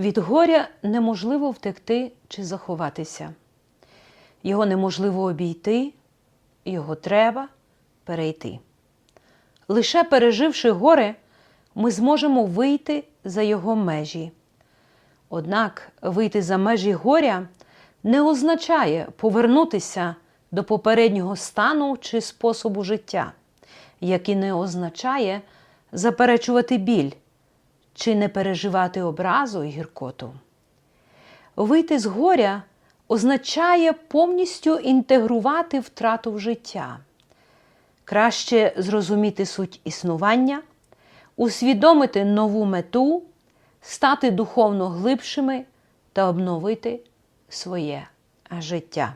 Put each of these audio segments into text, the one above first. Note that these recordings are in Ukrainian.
Від горя неможливо втекти чи заховатися. Його неможливо обійти, його треба перейти. Лише переживши горе, ми зможемо вийти за його межі. Однак вийти за межі горя не означає повернутися до попереднього стану чи способу життя, як і не означає заперечувати біль чи не переживати образу і гіркоту. Вийти з горя означає повністю інтегрувати втрату в життя, краще зрозуміти суть існування, усвідомити нову мету, стати духовно глибшими та обновити своє життя.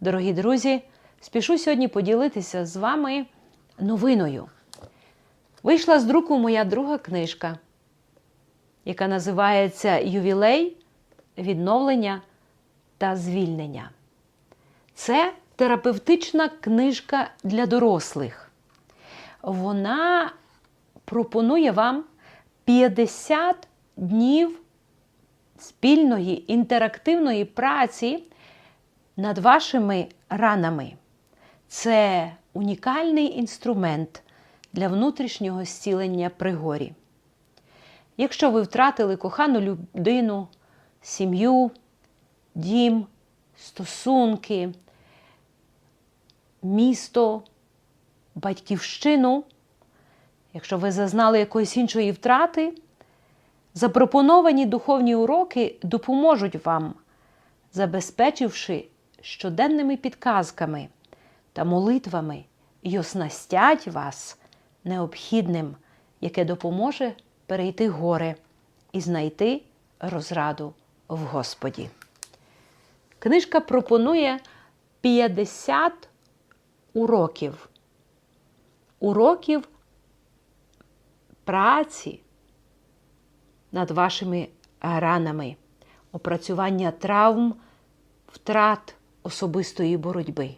Дорогі друзі, спішу сьогодні поділитися з вами новиною. Вийшла з друку моя друга книжка, яка називається Ювілей, відновлення та звільнення. Це терапевтична книжка для дорослих. Вона пропонує вам 50 днів спільної інтерактивної праці над вашими ранами. Це унікальний інструмент для внутрішнього зцілення при горі. Якщо ви втратили кохану людину, сім'ю, дім, стосунки, місто, батьківщину, якщо ви зазнали якоїсь іншої втрати, запропоновані духовні уроки допоможуть вам, забезпечивши щоденними підказками та молитвами й оснастять вас необхідним, яке допоможе перейти горе і знайти розраду в Господі. Книжка пропонує 50 уроків. Уроків праці над вашими ранами, опрацювання травм, втрат особистої боротьби,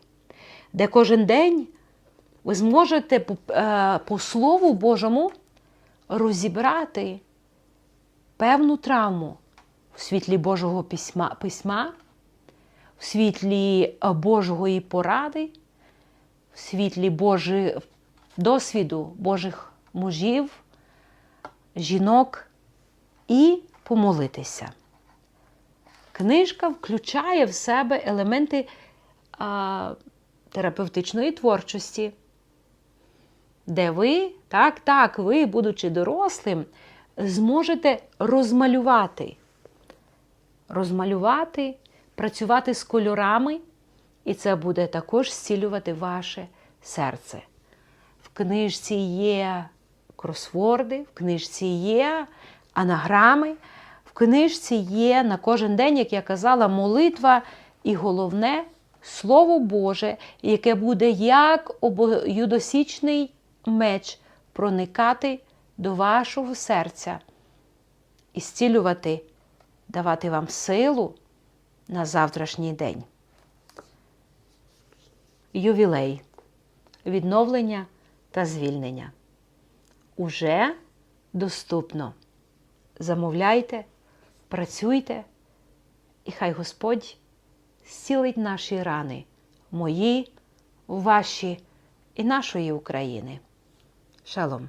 де кожен день ви зможете е, по Слову Божому розібрати певну травму в світлі Божого письма, письма в світлі Божої поради, в світлі Божої досвіду Божих мужів, жінок і помолитися. Книжка включає в себе елементи а, терапевтичної творчості, де ви, так, так, ви, будучи дорослим, зможете розмалювати, розмалювати, працювати з кольорами, і це буде також зцілювати ваше серце. В книжці є кросворди, в книжці є анаграми, в книжці є на кожен день, як я казала, молитва і головне Слово Боже, яке буде як обоюдосічний меч проникати до вашого серця і зцілювати, давати вам силу на завтрашній день. Ювілей, відновлення та звільнення. Уже доступно. Замовляйте, працюйте, і хай Господь зцілить наші рани, мої, ваші і нашої України. Шалом!